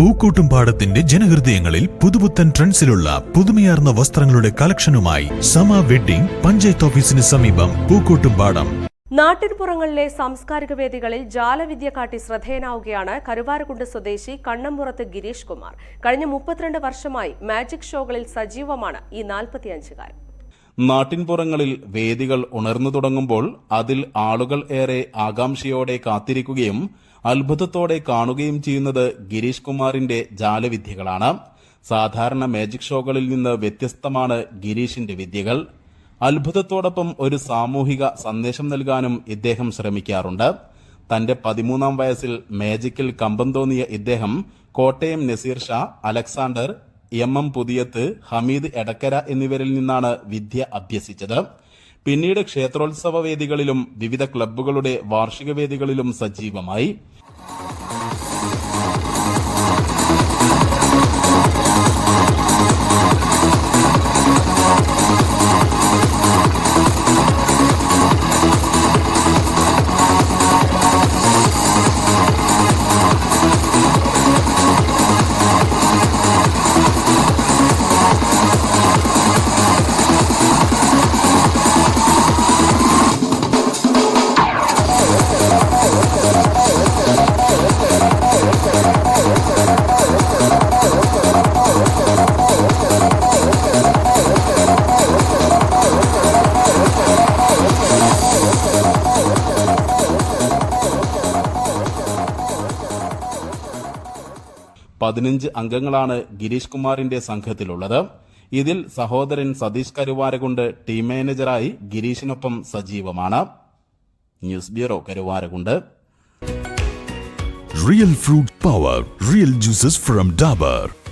പൂക്കോട്ടുംപാടത്തിന്റെ ജനഹൃദയങ്ങളിൽ പുതുപുത്തൻ ട്രെൻഡ്സിലുള്ള പുതുമയാർന്ന വസ്ത്രങ്ങളുടെ കളക്ഷനുമായി സമ വെഡ്ഡിംഗ് പഞ്ചായത്ത് ഓഫീസിന് സമീപം പൂക്കൂട്ടും പാടം. നാട്ടിൻപുറങ്ങളിലെ സാംസ്കാരിക വേദികളിൽ ജാലവിദ്യ കാട്ടി ശ്രദ്ധേയനാവുകയാണ് കരുവാരകുണ്ട് സ്വദേശി കണ്ണമ്പുറത്ത് ഗിരീഷ് കുമാർ. കഴിഞ്ഞ മുപ്പത്തിരണ്ട് വർഷമായി മാജിക് ഷോകളിൽ സജീവമാണ് ഈ നാൽപ്പത്തിയഞ്ചുകാരൻ. നാട്ടിൻപുറങ്ങളിൽ വേദികൾ ഉണർന്നു തുടങ്ങുമ്പോൾ അതിൽ ആളുകൾ ഏറെ ആകാംക്ഷയോടെ കാത്തിരിക്കുകയും അത്ഭുതത്തോടെ കാണുകയും ചെയ്യുന്നത് ഗിരീഷ് കുമാറിന്റെ ജാലവിദ്യകളാണ്. സാധാരണ മാജിക് ഷോകളിൽ നിന്ന് വ്യത്യസ്തമാണ് ഗിരീഷിന്റെ വിദ്യകൾ. അത്ഭുതത്തോടൊപ്പം ഒരു സാമൂഹിക സന്ദേശം നൽകാനും ഇദ്ദേഹം ശ്രമിക്കാറുണ്ട്. തന്റെ പതിമൂന്നാം വയസ്സിൽ മാജിക്കിൽ കമ്പം തോന്നിയ ഇദ്ദേഹം Kottayam Naseer Shah Alexander M M Puthiyath Hameed Edakkara എന്നിവരിൽ നിന്നാണ് വിദ്യ അഭ്യസിച്ചത്. പിന്നീട് ക്ഷേത്രോത്സവ വേദികളിലും വിവിധ ക്ലബ്ബുകളുടെ വാർഷിക വേദികളിലും സജീവമായി. പതിനഞ്ച് അംഗങ്ങളാണ് ഗിരീഷ് കുമാറിന്റെ സംഘത്തിലുള്ളത്. ഇതിൽ സഹോദരൻ സതീഷ് കരുവാരകുണ്ട് ടീം മാനേജറായി ഗിരീഷിനൊപ്പം സജീവമാണ്. News bureau Karuvarakundu. Real fruit power real juices from Dabur